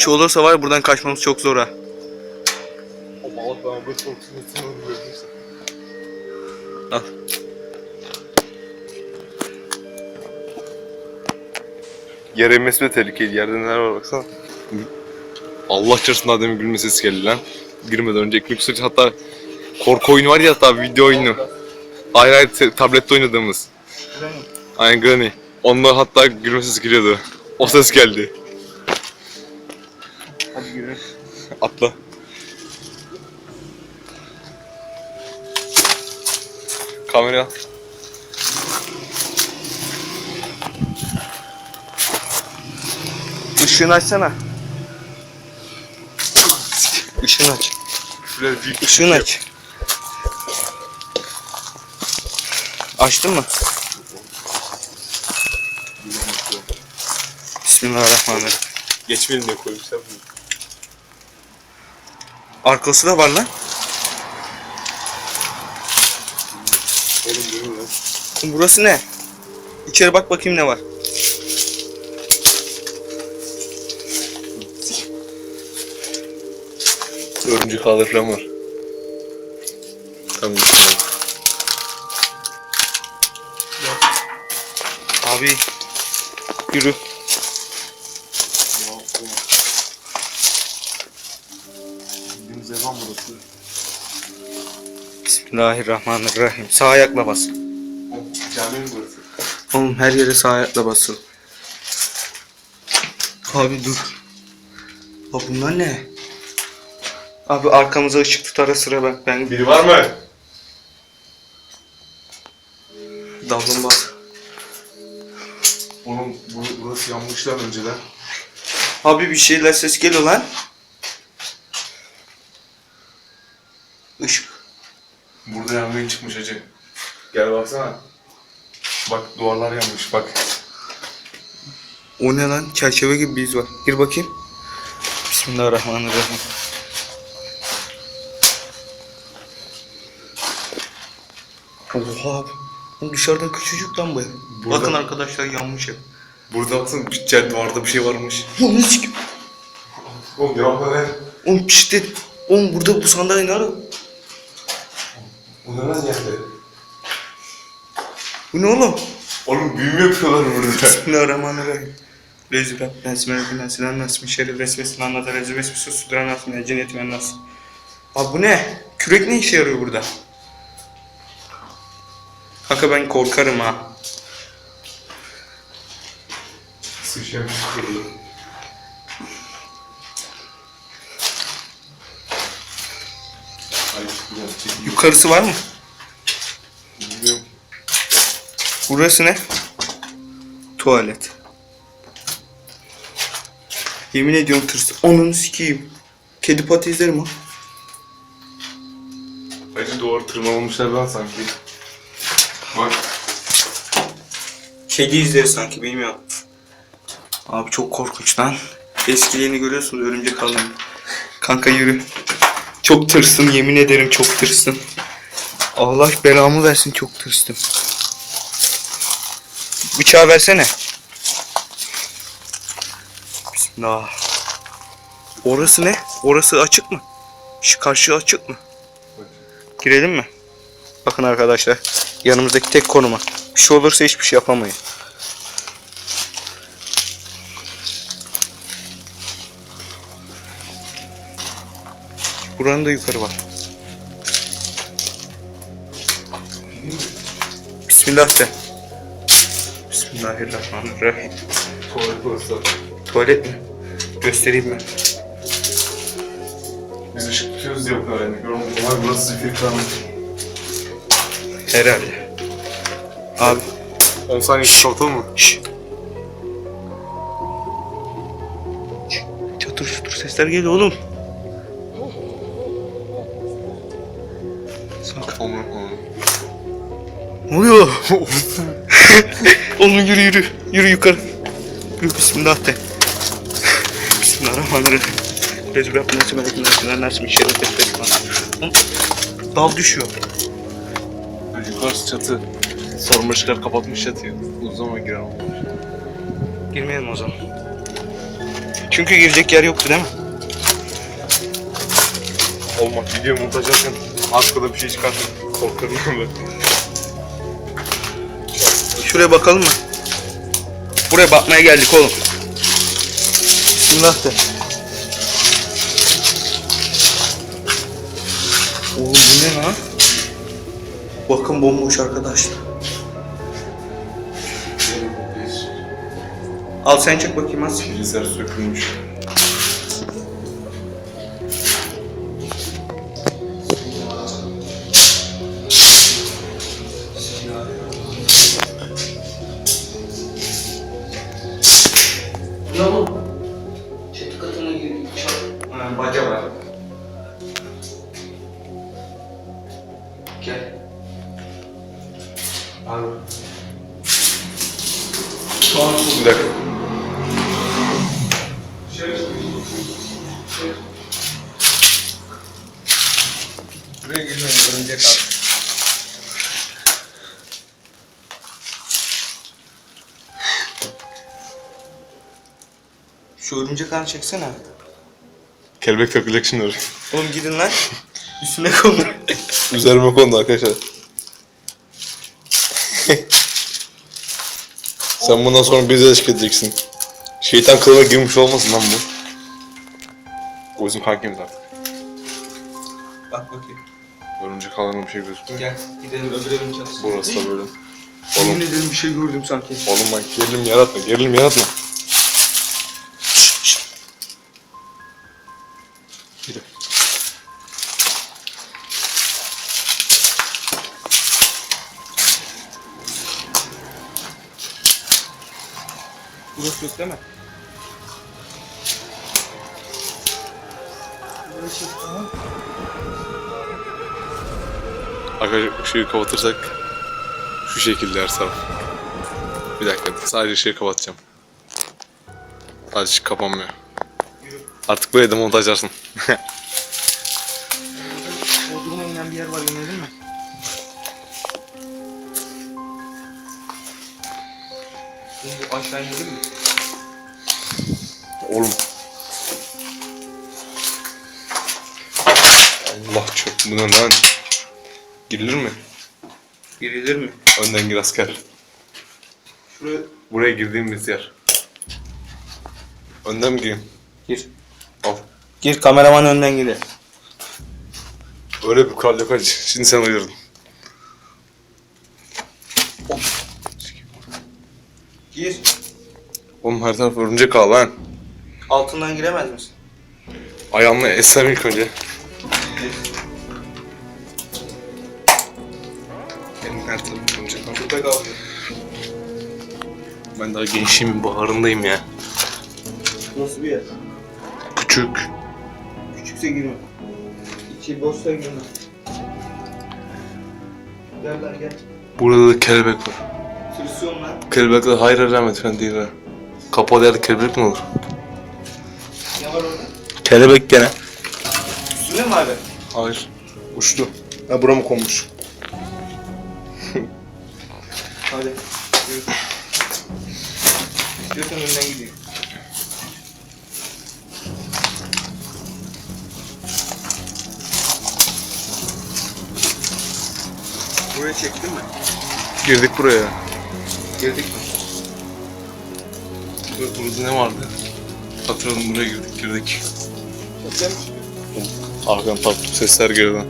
bir şey olursa var ya buradan kaçmamız çok zor ha. o balık bana böyle korkusunu sınırı gördüyse. Al. Yer emmesi de tehlikeli. Yerde neler var baksana. Allah çarpsın daha demin gülme sesi geldi lan. Girmeden önce ekmek sürücü hatta korku oyunu var ya hatta video oyunu. Hayır te- tablette oynadığımız. Aynen Granny. Onda hatta gülme sesi geliyordu. O ses geldi. Atla. Kamera. Işığını açsana. Işığını aç. Şöyle büyük Işığını aç. Açtın mı? Bismillahirrahmanirrahim. Geçmeyelim diye koymuşlar bunu. Arkası da var lan. Burası ne? İçeri bak bakayım ne var. Örümcek ağları falan var. Tamam. Abi yürü. Bismillahirrahmanirrahim. Sağ ayakla bas. Cami mi burası? Oğlum her yere sağ ayakla basıl. Abi dur. Abi bunlar ne? Abi arkamıza ışık tut ara sıra bak ben Biri var mı? daldım bas. Oğlum bu, burası yanmışlar önceden. Abi bir şeyler ses geliyor lan. Işık. Burada yangın çıkmış acı. Gel baksana. Bak duvarlar yanmış bak. O ne lan? Çerçeve gibi bir iz var. Gir bakayım. Bismillahirrahmanirrahim. Oha abi. Oğlum dışarıda küçücük lan bu ev. Burada- Bakın arkadaşlar yanmış ev. Burada baksana bir çel duvarda bir şey varmış. Oğlum ne sikim? Oğlum devam ver. Oğlum pişt et. Oğlum burada bu sandalye ne arıyor? Bu ne lan yerde? Bu ne oğlum? Oğlum büyümü yapıyorlar burada. Bismillahirrahmanirrahim. Rezil Rabbinden Simen Sinan Nas Mişeri Resmesini anlatar Rezil Vesmesi Suduran Nas Mine Cennet ve Nas. Abi bu ne? Kürek ne işe yarıyor burada? Kanka ben korkarım ha. Sıçramış. Yukarısı var mı? Bilmiyorum. Burası ne? Tuvalet. Yemin ediyorum tırs. Onun sikeyim. Kedi pati izlerim o. Acı duvarı tırmalamışlar lan sanki. Bak. Kedi izleri sanki bilmiyorum. Abi çok korkunç lan. Eskilerini görüyorsunuz örümcek alanı. Kanka yürü. Çok tırsın yemin ederim çok tırsın. Allah belamı versin çok tırstım. Bıçağı versene. Bismillah. Orası ne? Orası açık mı? Şu karşı açık mı? Girelim mi? Bakın arkadaşlar. Yanımızdaki tek konuma. Bir şey olursa hiçbir şey yapamayız. Buranın da yukarı var. Bismillah de. Bismillahirrahmanirrahim. Tuvalet burası. Tuvalet mi? Göstereyim mi? Biz ışık tutuyoruz diye bu kadar yani. Oğlum Ulan burası zifiri karanlık. Herhalde. Abi 10 saniye çıkartalım mı? Şşş. Çatır çutur sesler geliyor oğlum. Ne oluyor? Oğlum yürü yürü. Yürü yukarı. Yürü bismillah de. Bismillahirrahmanirrahim. Rezil Rabbim nasıl melekin nasıl nasıl bir şeref etmez. Dal düşüyor. Yukarısı çatı. Sarmaşıklar kapatmış çatıyı. Uzun zaman olmamış. Girmeyelim o zaman. Çünkü girecek yer yoktu değil mi? Olmaz. Video montaj yaparken arkada bir şey çıkarsa korkarım ben. Şuraya bakalım mı? Buraya bakmaya geldik oğlum. Bismillah de. Oğlum bu ne lan? Bakın bomboş arkadaşlar. Al sen çek bakayım az. Bilgisayar sökülmüş. Ha, baca var. Gel. Şu an Bir dakika. Buraya girmeyin, örümcek abi. Şu örümcek ağını çeksene. Kelebek takılacak şimdi oraya. Oğlum gidin lan. Üstüne konu. Üzerime kondu arkadaşlar. Sen bundan sonra bize eşlik edeceksin. Şeytan kılığına girmiş olmasın lan bu. O bizim kankimiz artık. Bak bakayım. Örümcek alanı bir şey gözükmüyor. Gel gidelim öbür evin çatısına. Burası da böyle. Yemin Oğlum, ederim bir şey gördüm sanki. oğlum bak gerilim yaratma, gerilim yaratma. Yok değil mi? Arkadaşlar ışığı kapatırsak şu şekilde her taraf. Bir dakika sadece ışığı kapatacağım. Sadece ışık kapanmıyor. Artık buraya da montajlarsın. Girilir mi? Önden gir asker. Şuraya Buraya girdiğimiz yer. Önden mi gireyim? gir. Al. Gir kameraman önden girer. Öyle bir kural yok hacı. Şimdi sen uyardın. Gir. Oğlum her taraf örümcek ağ lan. Altından giremez misin? Ayağımla esem ilk önce. Daha gençliğimin baharındayım ya. Nasıl bir yer? Küçük. Küçükse girme. İçi boşsa girme. Gel lan gel. Burada da kelebek var. Tırsıyorum lan. Kelebekler hayır alamet falan değil ha. Kapalı yerde kelebek mi olur? Ne var orada? Kelebek gene. Üstüne mi abi? Hayır. Uçtu. Ha burama konmuş. İstiyorsan önden gideyim. Buraya çektin mi? Girdik buraya. Girdik mi? Burada, burada ne vardı? Hatırladım buraya girdik girdik. Mi? Arkadan tatlı sesler geliyor lan.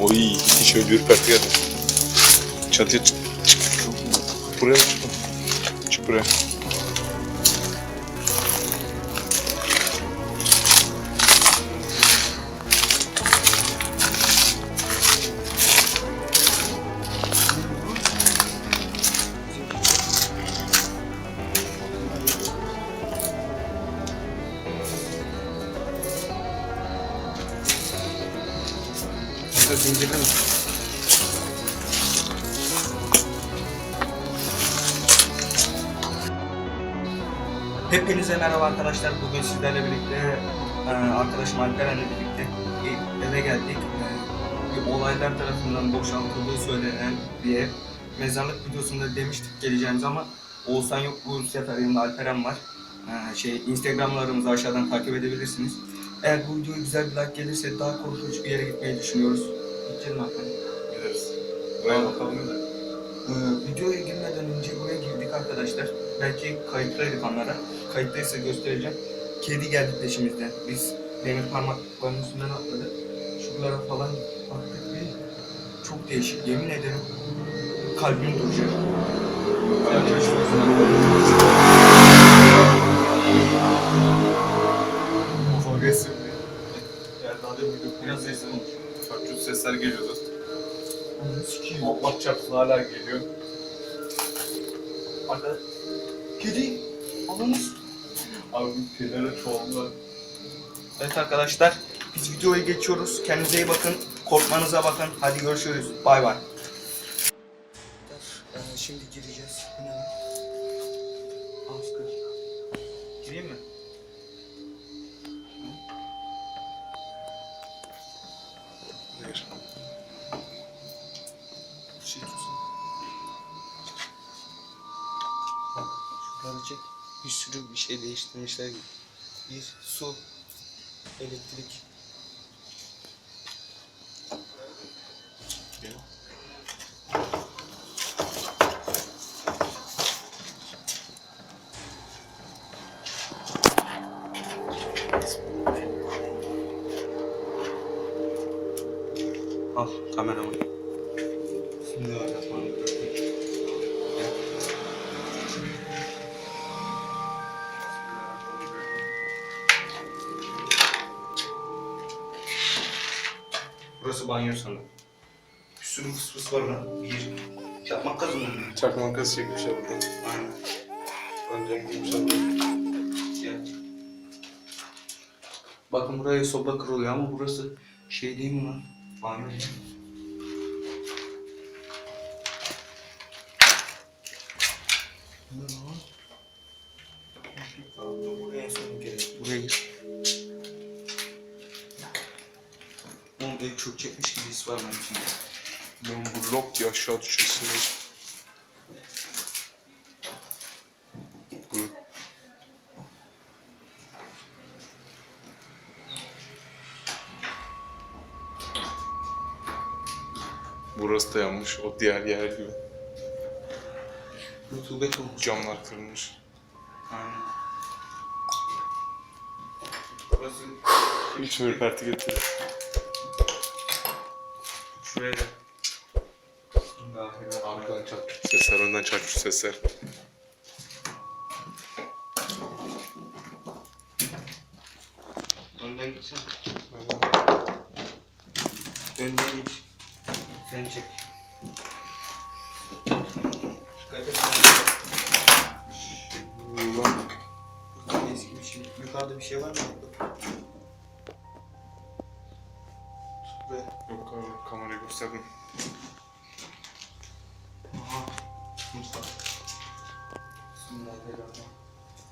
Oy hiç öyle ürperti geldi. Çatıya çık. çık. Buraya mı çık? Çık buraya. Hadi zincirle Hepinize merhaba arkadaşlar. Bugün sizlerle birlikte e, arkadaşım Alperen'le birlikte e, eve geldik. Ee, bir olaylar tarafından boşaltıldığı söylenen bir ev. Mezarlık videosunda demiştik geleceğimiz ama Oğuzhan yok bu sefer yanında Alperen var. Ee, şey Instagramlarımızı aşağıdan takip edebilirsiniz. Eğer bu videoya güzel bir like gelirse daha korkunç bir yere gitmeyi düşünüyoruz. Gideceğim Alperen. Gideriz. Buraya bakalım. Ee, videoya girmeden önce buraya girdik arkadaşlar. Belki kayıttaydık onlara. Kayıttaysa göstereceğim. Kedi geldi peşimizden. Biz demir parmaklarının üstünden atladık. Şuralara falan baktık ve çok değişik. Yemin ederim kalbim duracak. Of agresif. Yani daha demin Biraz sesli konuş. Çarçur sesler geliyordu. Allah çarpsın hala geliyor. Arada kedi alınız. Abi kenara çoğaldılar. Evet arkadaşlar biz videoya geçiyoruz. Kendinize iyi bakın. Korkmanıza bakın. Hadi görüşürüz. Bay bay. Şimdi gireceğiz. Gireyim mi? Bir şey değiştirmişler gibi. Bir su, elektrik. Banyo sanırım. Bir sürü fıs fıs var lan. Bir çakmak kazın mı? Çakma makası çekmişler buradan. Aynen. Ancak giymişler buradan. Gel. Bakın buraya soba kuruluyor ama burası şey değil mi lan? Banyo değil mi? Diye aşağı düşüyorsun. Bu. Burası da yanmış. O diğer yer gibi. Rutubet olmuş. Camlar kırılmış. Aynen. Burası Hiç ürperti getirir. şuraya sesler, önden çarçur sesler. Önden gitsen. Önden git. Sen çek. Ulan. Eski bir şey. Yukarıda bir şey var mı? Yok abi kamerayı gösterdim.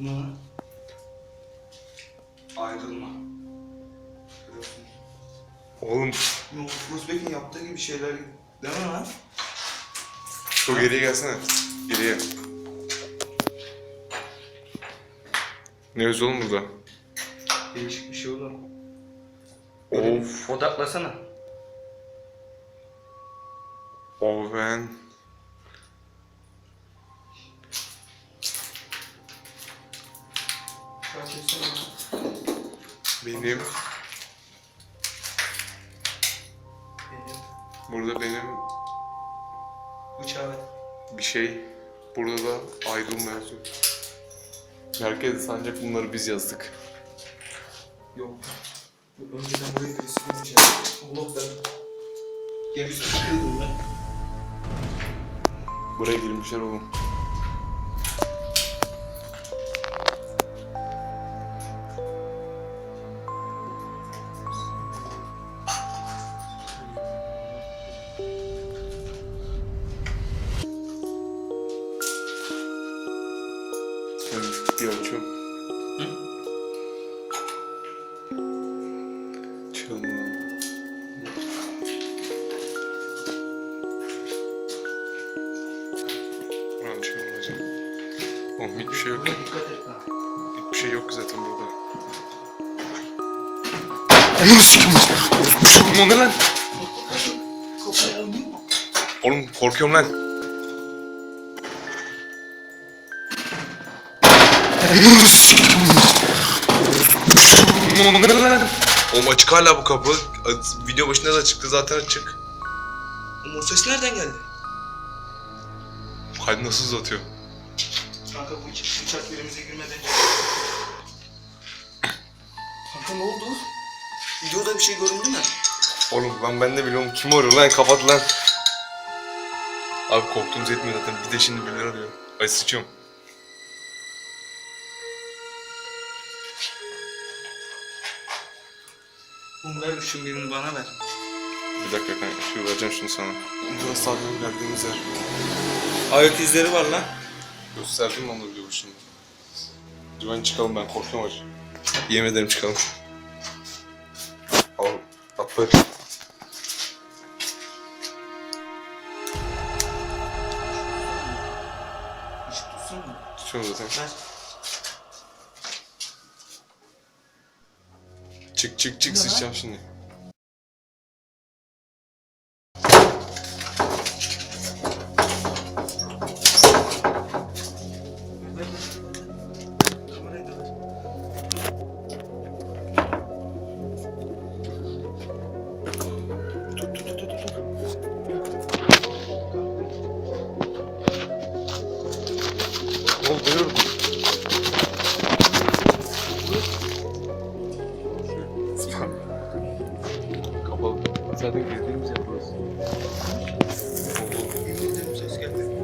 Lan? Ayrılma. Oğlum Yok, Uzbek'in yaptığı gibi şeyler mi lan? çok geriye gelsene. Geriye. Ne yazıyor oğlum burada? Değişik bir şey olur. Of. Odaklasana. Oven. Benim. Benim. Burada benim Bıçağı bir şey. Burada da ayrılma yazıyor. Herkes sancak bunları biz yazdık. Yok. Önceden buraya birisi ya. Allah ben. Çıkıyordum ben. Buraya girmişler oğlum. Şey yok zaten burada. Ananı sikim. Bu şey ne lan? Oğlum korkuyorum lan. Ananı sikim. O ne lan? Oğlum açık hala bu kapı. Video başında da çıktı zaten açık. Oğlum o ses nereden geldi? Kalbi nasıl uzatıyor? Kanka bu iki bıçak yerimize girmeden önce. Ne oldu? Videoda bir şey göründü mü? Oğlum lan ben de biliyorum kim arıyor lan kapat lan. Abi korktuğumuz yetmiyor zaten bir de şimdi birileri arıyor. Ay sıçıyorum. Oğlum ver şunu birini bana ver. Bir dakika kanka şu vereceğim şunu sana. Burası sağdan geldiğimiz yer. Ayak izleri var lan. Gösterdim onu video şimdi? Güven çıkalım ben korkuyorum acı. Yemin ederim çıkalım. Atla. Hiç tutsun mu? Tutuyorum zaten. Ver. Çık çık çık Ne lan? sıçacağım şimdi. Zaten girdiğimiz yer burası. Yemin ederim ses geldi.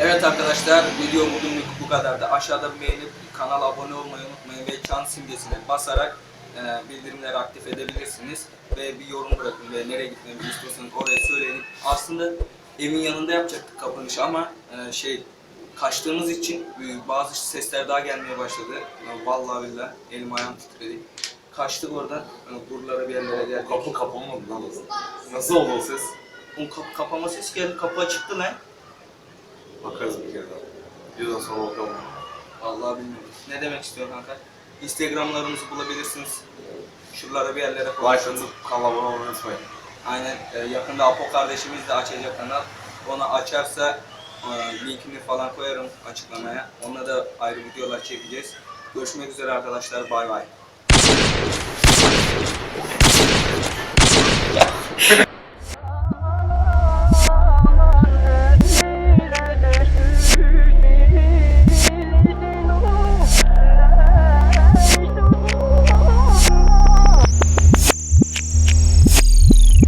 Evet arkadaşlar video bugünlük bu kadardı. Aşağıda beğenip kanala abone olmayı unutmayın ve çan simgesine basarak e, bildirimleri aktif edebilirsiniz. Ve bir yorum bırakın ve nereye gitmemizi istiyorsanız oraya söyleyin. Aslında evin yanında yapacaktık kapanışı ama e, şey kaçtığımız için e, bazı sesler daha gelmeye başladı. E, Vallahi billahi elim ayağım titredi. Kaçtık oradan e, buralara bir yerlere geldik. Kapı kapanmadı lan. Nasıl oldu o ses? Oğlum kap- kapama sesi geldi kapı açıktı lan. Bakarız bir kere daha. Videodan sonra bakalım. Vallahi bilmiyorum. Ne demek istiyor kanka? Instagramlarımızı bulabilirsiniz. Şuralara bir yerlere Like koyarsanız. atıp kanala abone olmayı unutmayın. Aynen. e, yakında Apo kardeşimiz de açacak kanal. Onu açarsa e, linkini falan koyarım açıklamaya. Onunla da ayrı videolar çekeceğiz. Görüşmek üzere arkadaşlar. Bay bay.